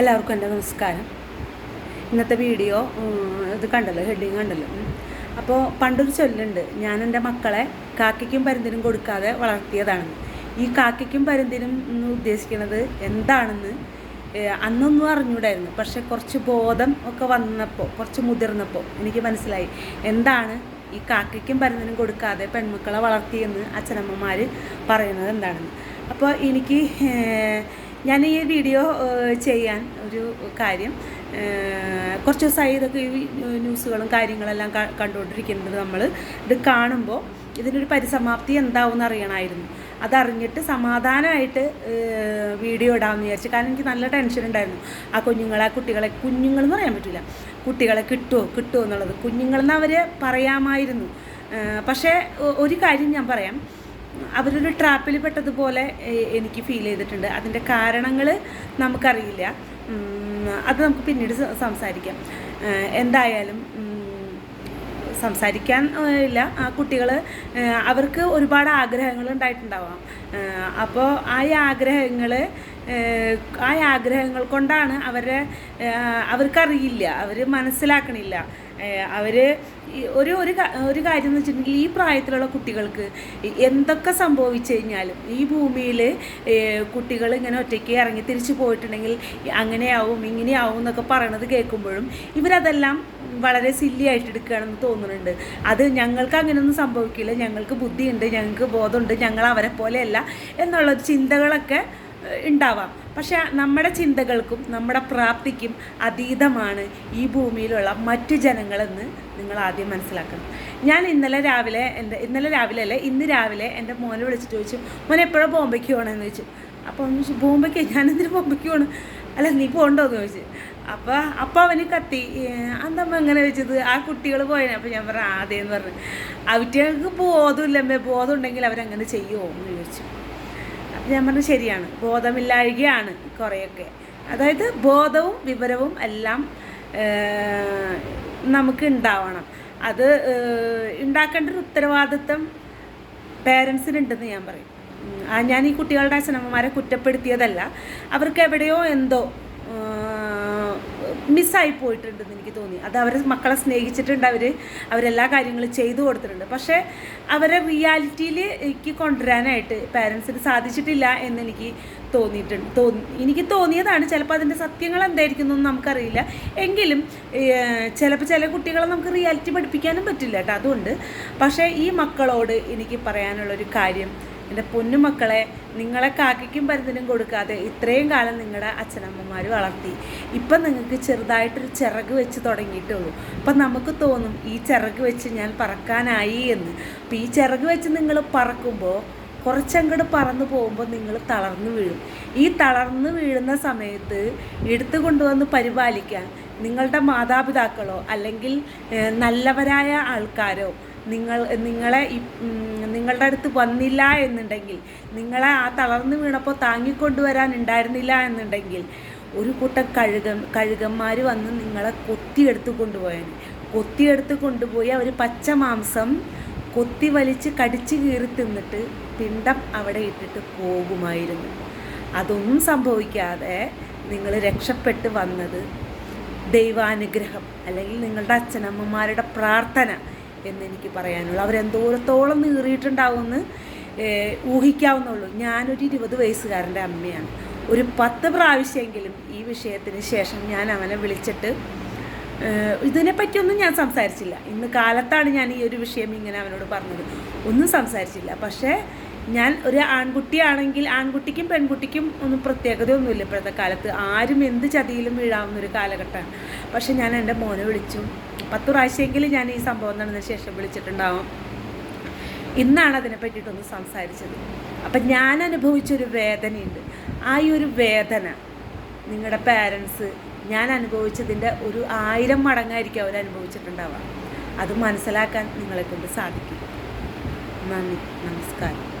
എല്ലാവർക്കും എന്റെ നമസ്കാരം. ഇന്നത്തെ വീഡിയോ ഇത് കണ്ടല്ലോ ഹെഡിങ് കണ്ടല്ലോ. അപ്പോൾ പണ്ടൊരു ചൊല്ലുണ്ട് ഞാൻ എന്റെ മക്കളെ കാക്കയ്ക്കും പരുന്തിനും കൊടുക്കാതെ വളർത്തിയതാണ് ഈ കാക്കയ്ക്കും പരുന്തിനും എന്ന് ഉദ്ദേശിക്കുന്നത് എന്താണെന്ന് അന്നൊന്നും അറിഞ്ഞൂടായിരുന്നു. പക്ഷെ കുറച്ച് ബോധം ഒക്കെ വന്നപ്പോൾ കുറച്ച് മുതിർന്നപ്പോൾ എനിക്ക് മനസ്സിലായി. എന്താണ് ഈ കാക്കയ്ക്കും പരുന്തിനും കൊടുക്കാതെ പെൺമക്കളെ വളർത്തിയെന്ന് അച്ഛനമ്മമാർ പറയുന്നത് എന്താണെന്ന്. അപ്പോൾ എനിക്ക് ഞാൻ ഈ വീഡിയോ ചെയ്യാൻ ഒരു കാര്യം കുറച്ച് ദിവസമായി ഇതൊക്കെ ഈ ന്യൂസുകളും കാര്യങ്ങളെല്ലാം കണ്ടുകൊണ്ടിരിക്കുന്നത് നമ്മൾ. ഇത് കാണുമ്പോൾ ഇതിനൊരു പരിസമാപ്തി എന്താവും എന്നറിയണമായിരുന്നു അതറിഞ്ഞിട്ട് സമാധാനമായിട്ട് വീഡിയോ ഇടാമെന്ന് വിചാരിച്ചു. കാരണം എനിക്ക് നല്ല ടെൻഷൻ ഉണ്ടായിരുന്നു. ആ കുഞ്ഞുങ്ങളെ കുട്ടികളെ കുഞ്ഞുങ്ങളെന്ന് പറയാൻ പറ്റില്ല. കുട്ടികളെ കിട്ടുമോ കിട്ടുമോ എന്നുള്ളത്. കുഞ്ഞുങ്ങളെന്ന് അവർ പറയാമായിരുന്നു. പക്ഷേ ഒരു കാര്യം ഞാൻ പറയാം. അവരൊരു ട്രാപ്പിൽ പെട്ടതുപോലെ എനിക്ക് ഫീൽ ചെയ്തിട്ടുണ്ട്. അതിന്റെ കാരണങ്ങൾ നമുക്കറിയില്ല. അത് നമുക്ക് പിന്നീട് സംസാരിക്കാം. എന്തായാലും സംസാരിക്കാൻ ഇല്ല. ആ കുട്ടികൾ അവർക്ക് ഒരുപാട് ആഗ്രഹങ്ങൾ ഉണ്ടായിട്ടുണ്ടാവാം. അപ്പോൾ ആ ആഗ്രഹങ്ങൾ ആ ആഗ്രഹങ്ങൾ കൊണ്ടാണ് അവരെ അവർക്കറിയില്ല. അവർ മനസ്സിലാക്കണില്ല. അവർ ഒരു ഒരു ഒരു കാര്യം എന്ന് വെച്ചിട്ടുണ്ടെങ്കിൽ ഈ പ്രായത്തിലുള്ള കുട്ടികൾക്ക് എന്തൊക്കെ സംഭവിച്ചു കഴിഞ്ഞാലും ഈ ഭൂമിയിൽ കുട്ടികൾ ഇങ്ങനെ ഒറ്റയ്ക്ക് ഇറങ്ങി തിരിച്ചു പോയിട്ടുണ്ടെങ്കിൽ അങ്ങനെയാവും ഇങ്ങനെയാവും എന്നൊക്കെ പറയണത് കേൾക്കുമ്പോഴും ഇവരതെല്ലാം വളരെ സില്ലി ആയിട്ട് എടുക്കുകയാണെന്ന് തോന്നുന്നുണ്ട് അത് ഞങ്ങൾക്ക് അങ്ങനെയൊന്നും സംഭവിക്കില്ല. ഞങ്ങൾക്ക് ബുദ്ധിയുണ്ട് ഞങ്ങൾക്ക് ബോധമുണ്ട് ഞങ്ങൾ അവരെ പോലെയല്ല എന്നുള്ള ചിന്തകളൊക്കെ ഉണ്ടാവാം. പക്ഷേ നമ്മുടെ ചിന്തകൾക്കും നമ്മുടെ പ്രാപ്തിക്കും അതീതമാണ് ഈ ഭൂമിയിലുള്ള മറ്റു ജനങ്ങളെന്ന് നിങ്ങൾ ആദ്യം മനസ്സിലാക്കണം. ഞാൻ ഇന്നലെ രാവിലെ എന്റെ ഇന്നലെ രാവിലെ അല്ലേ? ഇന്ന് രാവിലെ എന്റെ മോനെ വിളിച്ചിട്ട് ചോദിച്ചു മോനെ എപ്പോഴാണ് ബോംബെക്ക് പോകണമെന്ന് ചോദിച്ചു. അപ്പോൾ ചോദിച്ചു ബോംബെക്ക്? ഞാനെന്തിനു ബോംബെക്ക് പോകണം അല്ല നീ പോകണ്ടോന്ന് ചോദിച്ചു. അപ്പോൾ അപ്പ അവന് കത്തി. അന്തമ്മ എങ്ങനെ വെച്ചത് ആ കുട്ടികൾ പോയതിനെ അപ്പൊ ഞാൻ പറഞ്ഞു ആദ്യം പറഞ്ഞു. അവറ്റകൾക്ക് ബോധമില്ലമ്മേ ബോധം ഉണ്ടെങ്കിൽ അവരങ്ങനെ ചെയ്യുമോ എന്ന് ചോദിച്ചു. അപ്പം ഞാൻ പറഞ്ഞു ശരിയാണ്. ബോധമില്ലാഴികയാണ് കുറേയൊക്കെ. അതായത് ബോധവും വിവരവും എല്ലാം നമുക്ക് ഉണ്ടാവണം. അത് ഉണ്ടാക്കേണ്ട ഒരു ഉത്തരവാദിത്വം പേരൻസിനുണ്ടെന്ന് ഞാൻ പറയും. ഞാൻ ഈ കുട്ടികളുടെ അച്ഛനമ്മമാരെ കുറ്റപ്പെടുത്തിയതല്ല. അവർക്ക് എവിടെയോ എന്തോ മിസ്സായി പോയിട്ടുണ്ടെന്ന് എനിക്ക് തോന്നി. അത് അവർ മക്കളെ സ്നേഹിച്ചിട്ടുണ്ട് അവർ അവരെല്ലാ കാര്യങ്ങളും ചെയ്തു കൊടുത്തിട്ടുണ്ട്. പക്ഷേ അവരെ റിയാലിറ്റിയിലേക്ക് കൊണ്ടുവരാനായിട്ട് പാരൻസിന് സാധിച്ചിട്ടില്ല എന്ന് എനിക്ക് തോന്നിയിട്ടുണ്ട്. തോന്നി എനിക്ക് തോന്നിയതാണ്. ചിലപ്പോൾ അതിന്റെ സത്യങ്ങൾ എന്തായിരിക്കും എന്നൊന്നും നമുക്കറിയില്ല. എങ്കിലും ചിലപ്പോൾ ചില കുട്ടികളെ നമുക്ക് റിയാലിറ്റി പഠിപ്പിക്കാനും പറ്റില്ല കേട്ടോ അതുകൊണ്ട്. പക്ഷേ ഈ മക്കളോട് എനിക്ക് പറയാനുള്ളൊരു കാര്യം എന്റെ പൊന്നുമക്കളെ നിങ്ങളെ കാക്കയ്ക്കും പരുന്നിനും കൊടുക്കാതെ ഇത്രയും കാലം നിങ്ങളുടെ അച്ഛനമ്മമാർ വളർത്തി. ഇപ്പം നിങ്ങൾക്ക് ചെറുതായിട്ടൊരു ചിറക് വെച്ച് തുടങ്ങിയിട്ടുള്ളൂ. അപ്പം നമുക്ക് തോന്നും ഈ ചിറക് വെച്ച് ഞാൻ പറക്കാനായി എന്ന്. അപ്പം ഈ ചിറക് വെച്ച് നിങ്ങൾ പറക്കുമ്പോൾ കുറച്ചങ്ങോട്ട് പറന്നു പോകുമ്പോൾ നിങ്ങൾ തളർന്നു വീഴും. ഈ തളർന്നു വീഴുന്ന സമയത്ത് എടുത്തു കൊണ്ടുവന്ന് പരിപാലിക്കാൻ നിങ്ങളുടെ മാതാപിതാക്കളോ അല്ലെങ്കിൽ നല്ലവരായ ആൾക്കാരോ നിങ്ങൾ നിങ്ങളെ നിങ്ങളുടെ അടുത്ത് വന്നില്ല എന്നുണ്ടെങ്കിൽ നിങ്ങളെ ആ തളർന്നു വീണപ്പോൾ താങ്ങിക്കൊണ്ടുവരാൻ ഉണ്ടായിരുന്നില്ല എന്നുണ്ടെങ്കിൽ ഒരു കൂട്ടം കഴുക കഴുകന്മാർ വന്ന് നിങ്ങളെ കൊത്തിയെടുത്ത് കൊണ്ടുപോയാൽ കൊത്തിയെടുത്ത് കൊണ്ടുപോയി അവർ പച്ച മാംസം കൊത്തി വലിച്ച് കടിച്ച് കീറി തിന്നിട്ട് പിണ്ടം അവിടെ ഇട്ടിട്ട് പോകുമായിരുന്നു. അതൊന്നും സംഭവിക്കാതെ നിങ്ങൾ രക്ഷപ്പെട്ട് വന്നത് ദൈവാനുഗ്രഹം അല്ലെങ്കിൽ നിങ്ങളുടെ അച്ഛനമ്മമാരുടെ പ്രാർത്ഥന എന്നെനിക്ക് പറയാനുള്ളൂ. അവരെന്തോരത്തോളം നീറിയിട്ടുണ്ടാവുമെന്ന് ഊഹിക്കാവുന്നുള്ളൂ. ഞാനൊരു ഇരുപത് വയസ്സുകാരന്റെ അമ്മയാണ്. ഒരു പത്ത് പ്രാവശ്യമെങ്കിലും ഈ വിഷയത്തിന് ശേഷം ഞാൻ അവനെ വിളിച്ചിട്ട് ഇതിനെപ്പറ്റിയൊന്നും ഞാൻ സംസാരിച്ചില്ല. ഇന്ന് കാലത്താണ് ഞാൻ ഈ ഒരു വിഷയം ഇങ്ങനെ അവനോട് പറഞ്ഞത്. ഒന്നും സംസാരിച്ചില്ല. പക്ഷേ ഞാൻ ഒരു ആൺകുട്ടിയാണെങ്കിൽ ആൺകുട്ടിക്കും പെൺകുട്ടിക്കും ഒന്നും പ്രത്യേകതയൊന്നുമില്ല. ഇപ്പോഴത്തെ കാലത്ത് ആരും എന്ത് ചതിയിലും വീഴാവുന്ന ഒരു കാലഘട്ടമാണ്. പക്ഷെ ഞാൻ എന്റെ മോനെ വിളിച്ചു. പത്ത് പ്രാവശ്യമെങ്കിലും ഞാൻ ഈ സംഭവം നടന്ന ശേഷം വിളിച്ചിട്ടുണ്ടാവും. ഇന്നാണ് അതിനെ പറ്റിയിട്ടൊന്ന് സംസാരിച്ചത്. അപ്പം ഞാൻ അനുഭവിച്ചൊരു വേദനയുണ്ട്. ആ ഈ ഒരു വേദന നിങ്ങളുടെ പാരൻസ് ഞാൻ അനുഭവിച്ചതിന്റെ ഒരു ആയിരം മടങ്ങായിരിക്കും അവർ അനുഭവിച്ചിട്ടുണ്ടാവുക. അത് മനസ്സിലാക്കാൻ നിങ്ങളെക്കൊണ്ട് സാധിക്കും. നന്ദി. നമസ്കാരം.